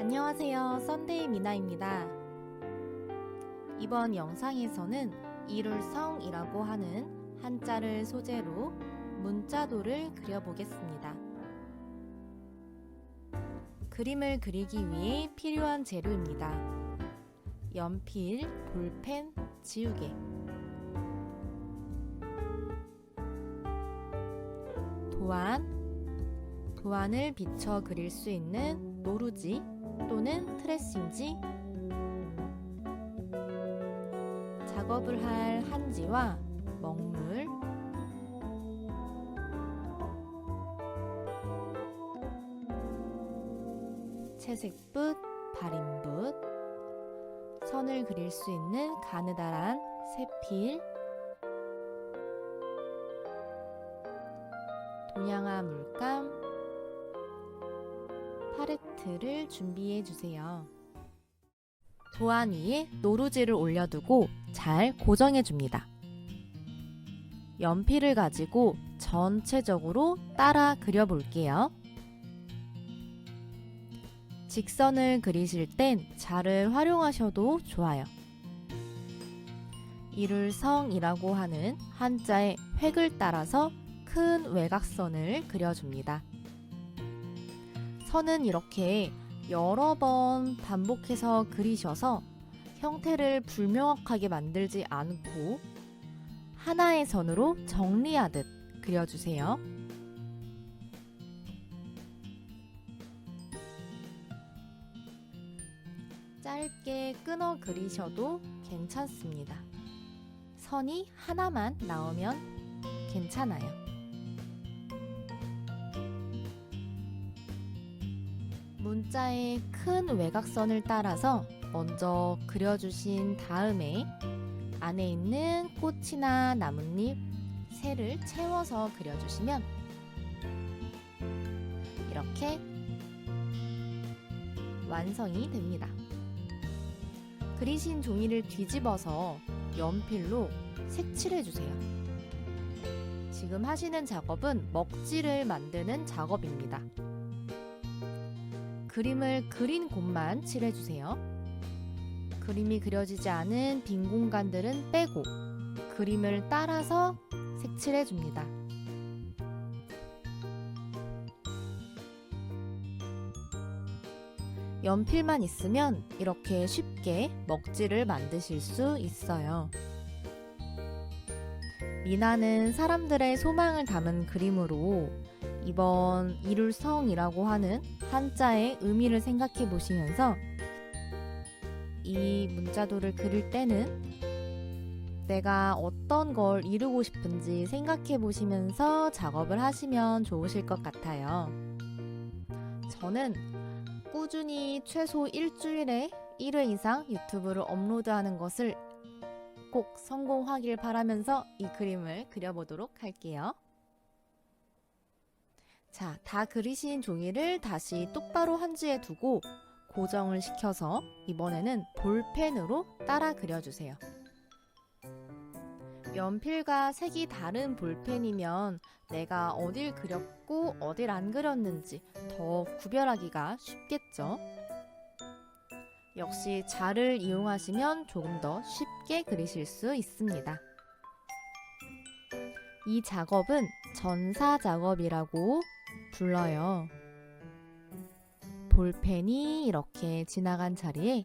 안녕하세요. 썬데이 미나입니다. 이번 영상에서는 이룰성이라고 하는 한자를 소재로 문자도를 그려보겠습니다. 그림을 그리기 위해 필요한 재료입니다. 연필, 볼펜, 지우개. 도안, 도안을 비춰 그릴 수 있는 노루지 또는 트레싱지, 작업을 할 한지와 먹물, 채색붓, 발인붓, 선을 그릴 수 있는 가느다란 세필, 동양화 물감, 팔레트를 준비해 주세요. 도안 위에 노루지를 올려두고 잘 고정해 줍니다. 연필을 가지고 전체적으로 따라 그려볼게요. 직선을 그리실 땐 자를 활용하셔도 좋아요. 이룰성이라고 하는 한자의 획을 따라서 큰 외곽선을 그려줍니다. 선은 이렇게 여러 번 반복해서 그리셔서 형태를 불명확하게 만들지 않고 하나의 선으로 정리하듯 그려주세요. 짧게 끊어 그리셔도 괜찮습니다. 선이 하나만 나오면 괜찮아요. 문자의 큰 외곽선을 따라서 먼저 그려주신 다음에 안에 있는 꽃이나 나뭇잎, 새를 채워서 그려주시면 이렇게 완성이 됩니다. 그리신 종이를 뒤집어서 연필로 색칠해주세요. 지금 하시는 작업은 먹지를 만드는 작업입니다. 그림을 그린 곳만 칠해주세요. 그림이 그려지지 않은 빈 공간들은 빼고 그림을 따라서 색칠해줍니다. 연필만 있으면 이렇게 쉽게 먹지를 만드실 수 있어요. 미나는 사람들의 소망을 담은 그림으로 이번 이룰성이라고 하는 한자의 의미를 생각해 보시면서 이 문자도를 그릴 때는 내가 어떤 걸 이루고 싶은지 생각해 보시면서 작업을 하시면 좋으실 것 같아요. 저는 꾸준히 최소 일주일에 1회 이상 유튜브를 업로드하는 것을 꼭 성공하길 바라면서 이 그림을 그려보도록 할게요. 자, 다 그리신 종이를 다시 똑바로 한지에 두고 고정을 시켜서 이번에는 볼펜으로 따라 그려주세요. 연필과 색이 다른 볼펜이면 내가 어딜 그렸고 어딜 안 그렸는지 더 구별하기가 쉽겠죠. 역시 자를 이용하시면 조금 더 쉽게 그리실 수 있습니다. 이 작업은 전사 작업이라고 불러요. 볼펜이 이렇게 지나간 자리에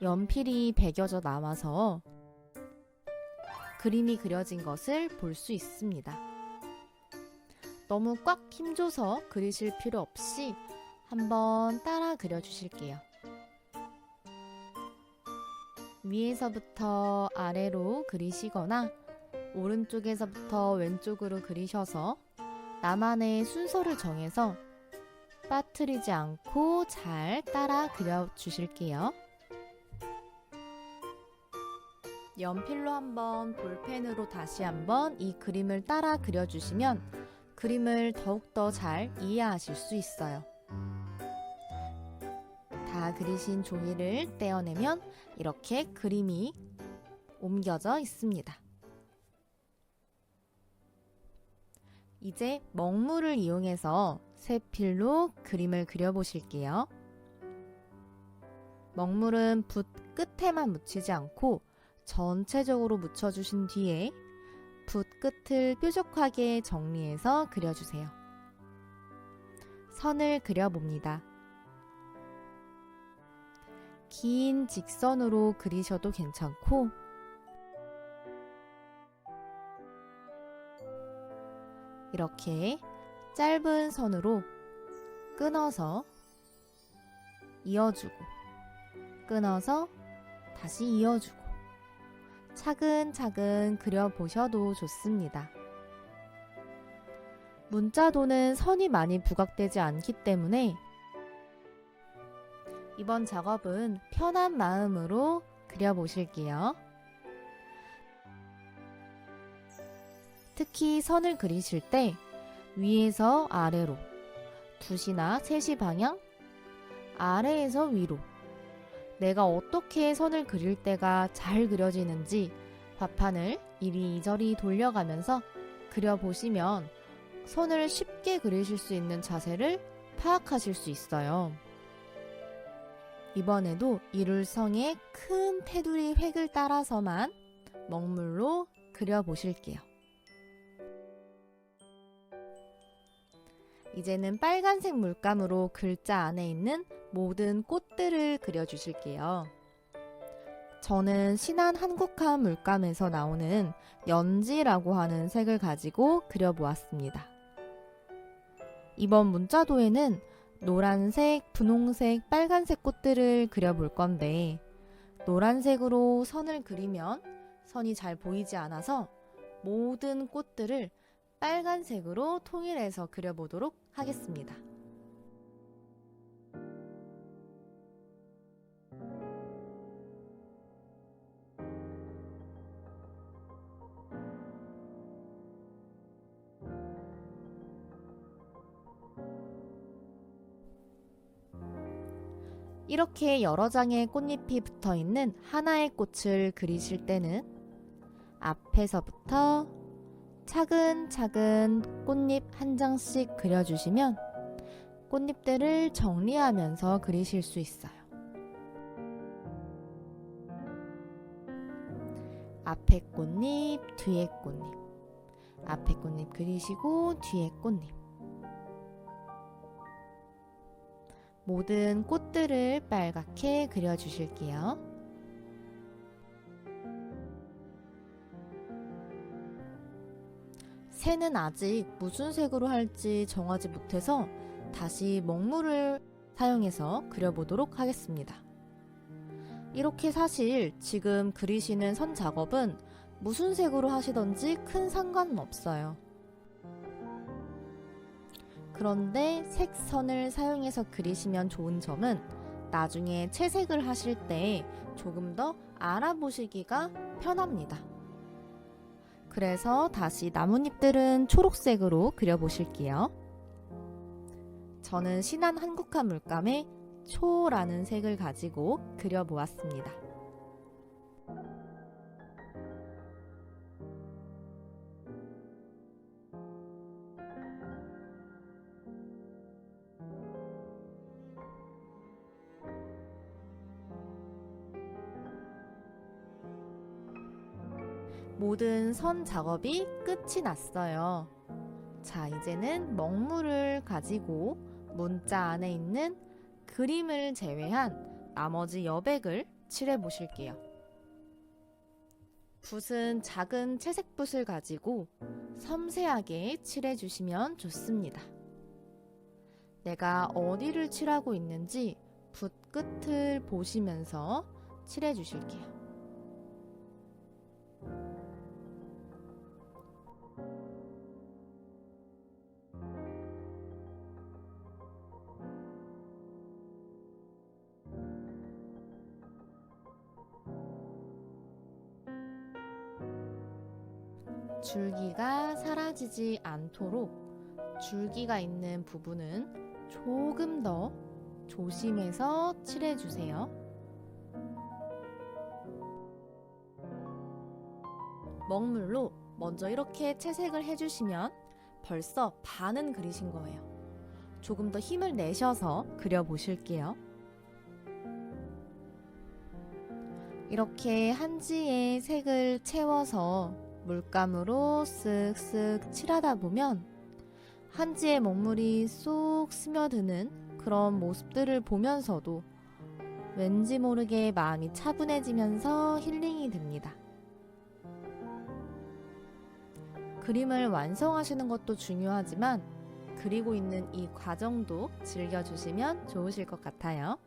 연필이 베겨져 나와서 그림이 그려진 것을 볼 수 있습니다. 너무 꽉 힘줘서 그리실 필요 없이 한번 따라 그려주실게요. 위에서부터 아래로 그리시거나 오른쪽에서부터 왼쪽으로 그리셔서 나만의 순서를 정해서 빠뜨리지 않고 잘 따라 그려주실게요. 연필로 한번 볼펜으로 다시 한번 이 그림을 따라 그려주시면 그림을 더욱더 잘 이해하실 수 있어요. 다 그리신 종이를 떼어내면 이렇게 그림이 옮겨져 있습니다. 이제 먹물을 이용해서 세필로 그림을 그려보실게요. 먹물은 붓 끝에만 묻히지 않고 전체적으로 묻혀주신 뒤에 붓 끝을 뾰족하게 정리해서 그려주세요. 선을 그려봅니다. 긴 직선으로 그리셔도 괜찮고 이렇게 짧은 선으로 끊어서 이어주고 끊어서 다시 이어주고 차근차근 그려보셔도 좋습니다. 문자도는 선이 많이 부각되지 않기 때문에 이번 작업은 편한 마음으로 그려보실게요. 특히 선을 그리실 때 위에서 아래로 2시나 3시 방향, 아래에서 위로 내가 어떻게 선을 그릴 때가 잘 그려지는지 화판을 이리저리 돌려가면서 그려보시면 선을 쉽게 그리실 수 있는 자세를 파악하실 수 있어요. 이번에도 이룰성의 큰 테두리 획을 따라서만 먹물로 그려보실게요. 이제는 빨간색 물감으로 글자 안에 있는 모든 꽃들을 그려주실게요. 저는 신한 한국화 물감에서 나오는 연지라고 하는 색을 가지고 그려보았습니다. 이번 문자도에는 노란색, 분홍색, 빨간색 꽃들을 그려볼 건데 노란색으로 선을 그리면 선이 잘 보이지 않아서 모든 꽃들을 빨간색으로 통일해서 그려보도록 하겠습니다. 이렇게 여러 장의 꽃잎이 붙어 있는 하나의 꽃을 그리실 때는 앞에서부터 차근차근 꽃잎 한 장씩 그려주시면 꽃잎들을 정리하면서 그리실 수 있어요. 앞에 꽃잎, 뒤에 꽃잎. 앞에 꽃잎 그리시고 뒤에 꽃잎. 모든 꽃들을 빨갛게 그려주실게요. 새는 아직 무슨 색으로 할지 정하지 못해서 다시 먹물을 사용해서 그려보도록 하겠습니다. 이렇게 사실 지금 그리시는 선 작업은 무슨 색으로 하시던지 큰 상관은 없어요. 그런데 색선을 사용해서 그리시면 좋은 점은 나중에 채색을 하실 때 조금 더 알아보시기가 편합니다. 그래서 다시 나뭇잎들은 초록색으로 그려보실게요. 저는 신한 한국화 물감에 초라는 색을 가지고 그려보았습니다. 선 작업이 끝이 났어요. 자, 이제는 먹물을 가지고 문자 안에 있는 그림을 제외한 나머지 여백을 칠해 보실게요. 붓은 작은 채색 붓을 가지고 섬세하게 칠해 주시면 좋습니다. 내가 어디를 칠하고 있는지 붓 끝을 보시면서 칠해 주실게요. 줄기가 사라지지 않도록 줄기가 있는 부분은 조금 더 조심해서 칠해주세요. 먹물로 먼저 이렇게 채색을 해주시면 벌써 반은 그리신 거예요. 조금 더 힘을 내셔서 그려보실게요. 이렇게 한지에 색을 채워서 물감으로 쓱쓱 칠하다 보면 한지의 먹물이 쏙 스며드는 그런 모습들을 보면서도 왠지 모르게 마음이 차분해지면서 힐링이 됩니다. 그림을 완성하시는 것도 중요하지만 그리고 있는 이 과정도 즐겨주시면 좋으실 것 같아요.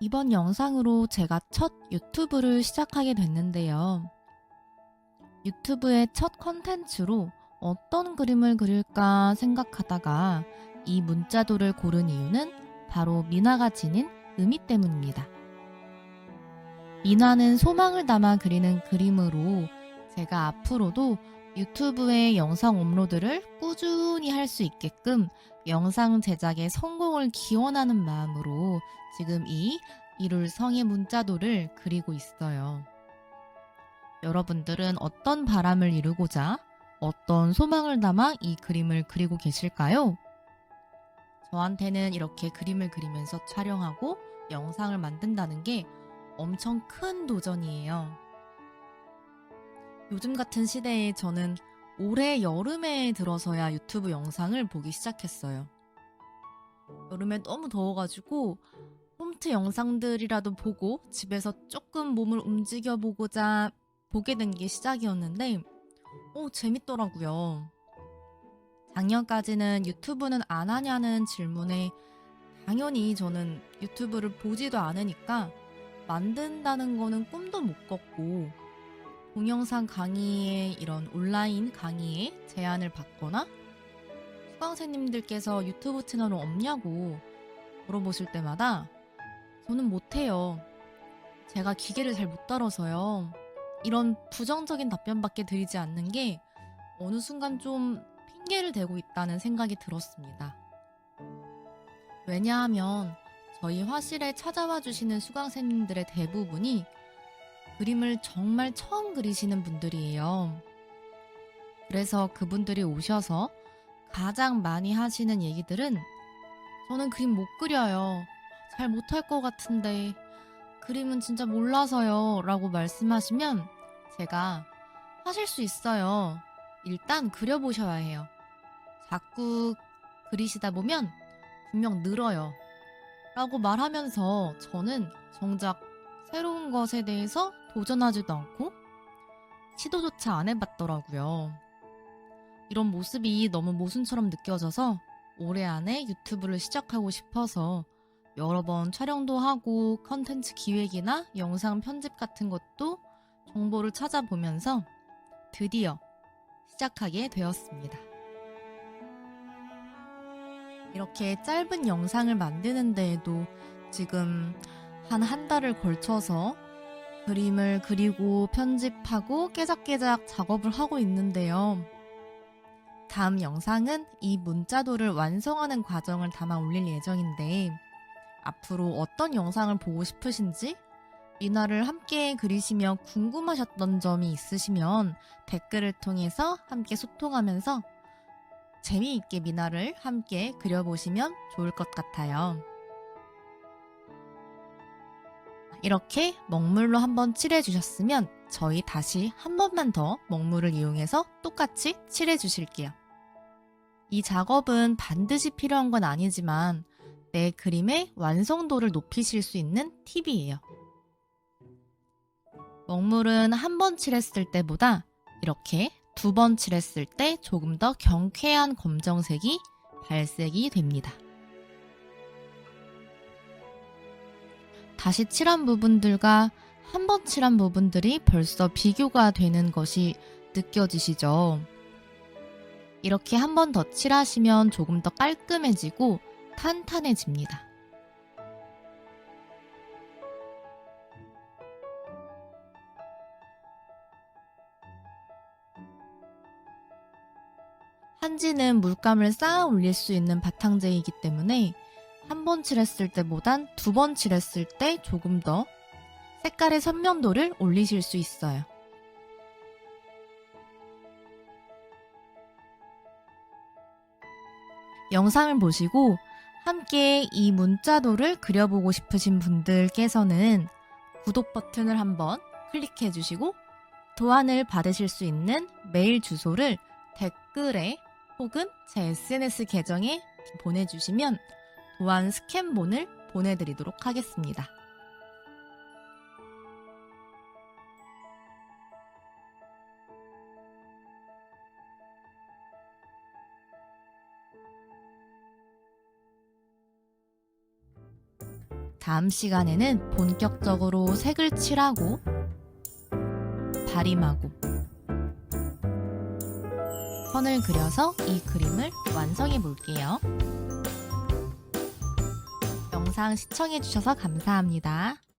이번 영상으로 제가 첫 유튜브를 시작하게 됐는데요. 유튜브의 첫 컨텐츠로 어떤 그림을 그릴까 생각하다가 이 문자도를 고른 이유는 바로 미나가 지닌 의미 때문입니다. 미나는 소망을 담아 그리는 그림으로 제가 앞으로도 유튜브에 영상 업로드를 꾸준히 할 수 있게끔 영상 제작의 성공을 기원하는 마음으로 지금 이 이룰 성의 문자도를 그리고 있어요. 여러분들은 어떤 바람을 이루고자 어떤 소망을 담아 이 그림을 그리고 계실까요? 저한테는 이렇게 그림을 그리면서 촬영하고 영상을 만든다는 게 엄청 큰 도전이에요. 요즘 같은 시대에 저는 올해 여름에 들어서야 유튜브 영상을 보기 시작했어요. 여름에 너무 더워가지고 홈트 영상들이라도 보고 집에서 조금 몸을 움직여 보고자 보게 된 게 시작이었는데, 오, 재밌더라고요. 작년까지는 유튜브는 안 하냐는 질문에 당연히 저는 유튜브를 보지도 않으니까 만든다는 거는 꿈도 못 꿨고 동영상 강의에 이런 온라인 강의에 제안을 받거나 수강생님들께서 유튜브 채널은 없냐고 물어보실 때마다 저는 못해요. 제가 기계를 잘 못 다뤄서요. 이런 부정적인 답변밖에 드리지 않는 게 어느 순간 좀 핑계를 대고 있다는 생각이 들었습니다. 왜냐하면 저희 화실에 찾아와 주시는 수강생님들의 대부분이 그림을 정말 처음 그리시는 분들이에요. 그래서 그분들이 오셔서 가장 많이 하시는 얘기들은 저는 그림 못 그려요. 잘 못할 것 같은데 그림은 진짜 몰라서요. 라고 말씀하시면 제가 하실 수 있어요. 일단 그려보셔야 해요. 자꾸 그리시다 보면 분명 늘어요. 라고 말하면서 저는 정작 새로운 것에 대해서 도전하지도 않고 시도조차 안 해봤더라고요. 이런 모습이 너무 모순처럼 느껴져서 올해 안에 유튜브를 시작하고 싶어서 여러 번 촬영도 하고 컨텐츠 기획이나 영상 편집 같은 것도 정보를 찾아보면서 드디어 시작하게 되었습니다. 이렇게 짧은 영상을 만드는 데에도 지금 한 한 달을 걸쳐서 그림을 그리고 편집하고 깨작깨작 작업을 하고 있는데요. 다음 영상은 이 문자도를 완성하는 과정을 담아 올릴 예정인데 앞으로 어떤 영상을 보고 싶으신지 미나를 함께 그리시며 궁금하셨던 점이 있으시면 댓글을 통해서 함께 소통하면서 재미있게 미나를 함께 그려보시면 좋을 것 같아요. 이렇게 먹물로 한번 칠해 주셨으면 저희 다시 한 번만 더 먹물을 이용해서 똑같이 칠해 주실게요. 이 작업은 반드시 필요한 건 아니지만 내 그림의 완성도를 높이실 수 있는 팁이에요. 먹물은 한 번 칠했을 때보다 이렇게 두 번 칠했을 때 조금 더 경쾌한 검정색이 발색이 됩니다. 다시 칠한 부분들과 한 번 칠한 부분들이 벌써 비교가 되는 것이 느껴지시죠? 이렇게 한 번 더 칠하시면 조금 더 깔끔해지고 탄탄해집니다. 한지는 물감을 쌓아 올릴 수 있는 바탕재이기 때문에 한 번 칠했을 때보단 두 번 칠했을 때 조금 더 색깔의 선명도를 올리실 수 있어요. 영상을 보시고 함께 이 문자도를 그려보고 싶으신 분들께서는 구독 버튼을 한번 클릭해 주시고 도안을 받으실 수 있는 메일 주소를 댓글에 혹은 제 SNS 계정에 보내주시면 도안 스캔본을 보내드리도록 하겠습니다. 다음 시간에는 본격적으로 색을 칠하고 발임하고 선을 그려서 이 그림을 완성해 볼게요. 영상 시청해 주셔서 감사합니다.